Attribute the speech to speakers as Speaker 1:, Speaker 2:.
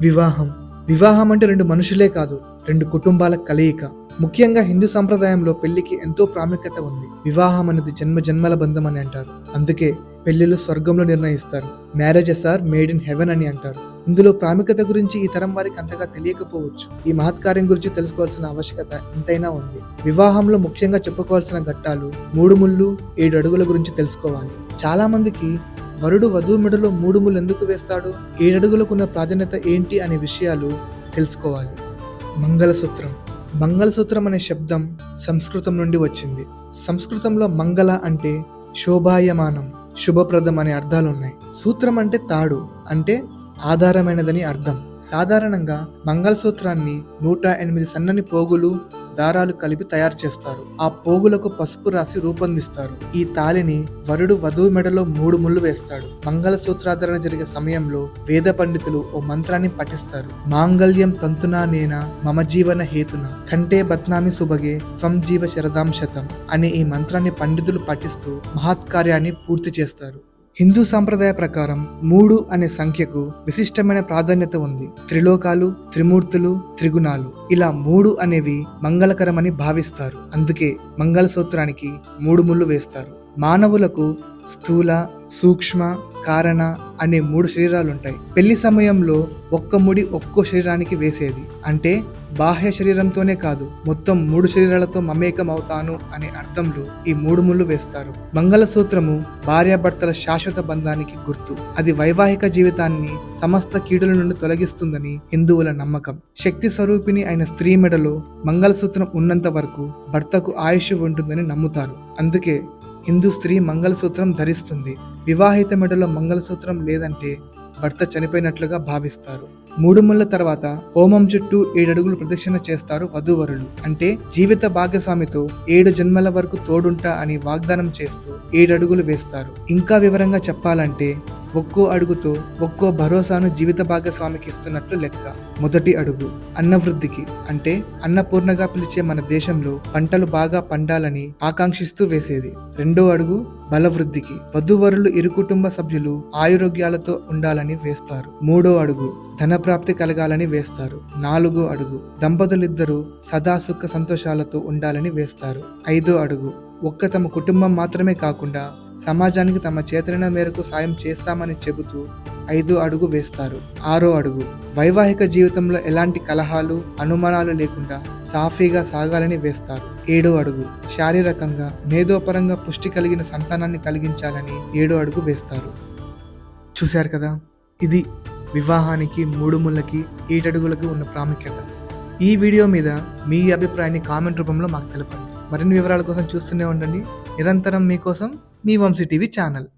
Speaker 1: వివాహం. వివాహం అంటే రెండు మనుషులే కాదు రెండు కుటుంబాల కలయిక. ముఖ్యంగా హిందూ సంప్రదాయంలో పెళ్ళికి ఎంతో ప్రాముఖ్యత ఉంది. వివాహం అనేది జన్మ జన్మల బంధం అని అంటారు. అందుకే పెళ్ళిలు స్వర్గంలో నిర్ణయిస్తారు. Marriages are made in heaven అని అంటారు. ఇందులో ప్రాముఖ్యత గురించి ఈ తరం వారికి అంతగా తెలియకపోవచ్చు. ఈ మహత్కార్యం గురించి తెలుసుకోవాల్సిన ఆవశ్యకత ఎంతైనా ఉంది. వివాహంలో ముఖ్యంగా చెప్పుకోవాల్సిన ఘట్టాలు మూడు ముళ్ళు ఏడు అడుగుల గురించి తెలుసుకోవాలి. చాలా మందికి వరుడు వధువు మెడలో మూడు ముళ్ళు ఎందుకు వేస్తాడు? ఏడడుగులకున్న ప్రాధాన్యత ఏంటి అనే విషయాలు తెలుసుకోవాలి. మంగళసూత్రం. మంగళసూత్రం అనే శబ్దం సంస్కృతం నుండి వచ్చింది. సంస్కృతంలో మంగళ అంటే శోభాయమానం శుభప్రదం అనే అర్థాలు ఉన్నాయి సూత్రం అంటే తాడు అంటే ఆధారమైనదని అర్థం. సాధారణంగా మంగళసూత్రాన్ని నూట ఎనిమిది సన్నని పోగులు దారాలు కలిపి తయారు చేస్తారు. ఆ పోగులకు పసుపు రాసి రూపొందిస్తారు. ఈ తాలిని వరుడు వధువు మెడలో మూడు ముళ్ళు వేస్తాడు. మంగళసూత్రాధరణ జరిగే సమయంలో వేద పండితులు ఓ మంత్రాన్ని పఠిస్తారు. మాంగళ్యం తంతునా నేనా మమ జీవన హేతున. కంటే బత్నామి సుభగే త్వం జీవ శరదాం శతం అనే ఈ మంత్రాన్ని పండితులు పఠిస్తూ మహత్కార్యాన్ని పూర్తి చేస్తారు. హిందూ సాంప్రదాయ ప్రకారం మూడు అనే సంఖ్యకు విశిష్టమైన ప్రాధాన్యత ఉంది. త్రిలోకాలు త్రిమూర్తులు త్రిగుణాలు. ఇలా మూడు అనేవి మంగళకరమని భావిస్తారు. అందుకే మంగళసూత్రానికి మూడు ముళ్ళు వేస్తారు. మానవులకు స్థూల సూక్ష్మ కారణ అనే మూడు శరీరాలుంటాయి. పెళ్ళి సమయంలో ఒక్క ముడి ఒక్కో శరీరానికి వేసేది. అంటే బాహ్య శరీరంతోనే కాదు మొత్తం మూడు శరీరాలతో మమేకం అవుతాను అనే అర్థంలో ఈ మూడు ముళ్ళు వేస్తారు. మంగళసూత్రము భార్యాభర్తల శాశ్వత బంధానికి గుర్తు. అది వైవాహిక జీవితాన్ని సమస్త కీడుల నుండి తొలగిస్తుందని హిందువుల నమ్మకం. శక్తి స్వరూపిణి అయిన స్త్రీ మెడలో మంగళసూత్రం ఉన్నంత వరకు భర్తకు ఆయుష్ ఉంటుందని నమ్ముతారు. అందుకే హిందూ స్త్రీ మంగళసూత్రం ధరిస్తుంది. వివాహిత మెడలో మంగళసూత్రం లేదంటే భర్త చనిపోయినట్లుగా భావిస్తారు. మూడు ముళ్ళ తర్వాత హోమం చుట్టూ ఏడడుగులు ప్రదక్షిణ చేస్తారు వధూవరులు. అంటే జీవిత భాగస్వామితో ఏడు జన్మల వరకు తోడుంటా అని వాగ్దానం చేస్తూ ఏడడుగులు వేస్తారు. ఇంకా వివరంగా చెప్పాలంటే ఒక్కో అడుగుతో ఒక్కో భరోసాను జీవిత భాగస్వామికి ఇస్తున్నట్లు లెక్క. మొదటి అడుగు అన్నవృద్ధికి అంటే అన్నపూర్ణగా పిలిచే మన దేశంలో పంటలు బాగా పండాలని ఆకాంక్షిస్తూ వేసేది. రెండో అడుగు బలవృద్ధికి వధువరులు ఇరు కుటుంబ సభ్యులు ఆయురోగ్యాలతో ఉండాలని వేస్తారు. మూడో అడుగు ధనప్రాప్తి కలగాలని వేస్తారు. నాలుగో అడుగు దంపతులిద్దరూ సదా సుఖ సంతోషాలతో ఉండాలని వేస్తారు. ఐదో అడుగు ఒక్క తమ కుటుంబం మాత్రమే కాకుండా సమాజానికి తమ చేతన మేరకు సాయం చేస్తామని చెబుతూ ఐదో అడుగు వేస్తారు. ఆరో అడుగు. వైవాహిక జీవితంలో ఎలాంటి కలహాలు అనుమానాలు లేకుండా సాఫీగా సాగాలని వేస్తారు. ఏడో అడుగు. శారీరకంగా మేధోపరంగా పుష్టి కలిగిన సంతానాన్ని కలిగించాలని ఏడో అడుగు వేస్తారు. చూశారు కదా? ఇది వివాహానికి మూడు ముళ్ళకి ఏటడుగులకు ఉన్న ప్రాముఖ్యత. ఈ వీడియో మీద మీ అభిప్రాయాన్ని కామెంట్ రూపంలో మాకు తెలపండి. మరిన్ని వివరాల కోసం చూస్తూనే ఉండండి. నిరంతరం మీకోసం మీ వంశీ టీవీ ఛానల్.